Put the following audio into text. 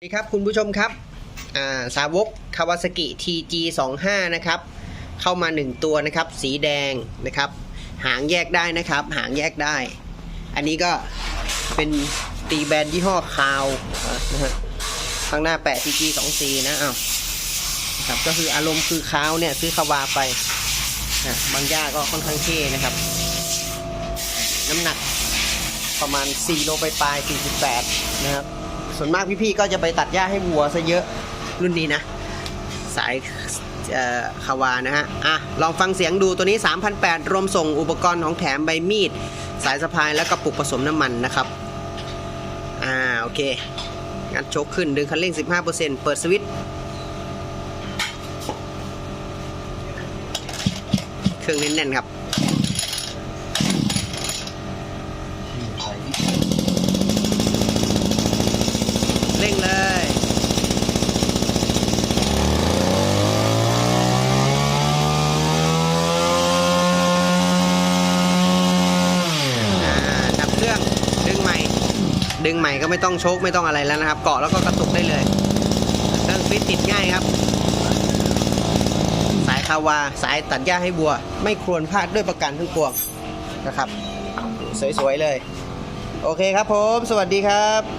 สวัสดีครับคุณผู้ชมครับาสาวกคาวาซากิ TG25 นะครับเข้ามา 1 ตัวนะครับสีแดงนะครับหางแยกได้นะครับหางแยกได้ อันนี้ก็เป็นตีแบรนด์ยี่ห้อคาวนะฮะข้างหน้าแปะ TG24 นะอ้าวนะครับก็คืออารมณ์คือคาวเนี่ยซื้อคาวาไปนะบางย่าก็ค่อนข้างเท่นะครับ น้ำหนักประมาณ4โลไปปลาย 48 นะครับ ส่วนมากพี่ๆก็จะไปตัดหญ้าให้วัวซะเยอะรุ่นนี้นะ สายคาวานะฮะ อะ ลองฟังเสียงดูตัวนี้ 3,800 รวมส่งอุปกรณ์ของแถมใบมีด สายสะพายและกระปุกผสมน้ำมันนะครับ อ่า โอเค งัดโชกขึ้น ดึงคันเร่ง 15%เปิดสวิตช์เครื่องแน่นๆครับ เร่งเลยอ่าดับเครื่อง ดึงใหม่ ดึงใหม่ก็ไม่ต้องโชคไม่ต้องอะไรแล้วนะครับ เกาะแล้วก็กระตุกได้เลย เครื่องฟิตติดง่ายครับ สายคาวา สายตัดหญ้าให้บัว ไม่ควรพลาดด้วยประกันทั้งปวงนะครับ สวยๆเลย โอเคครับผม สวัสดีครับ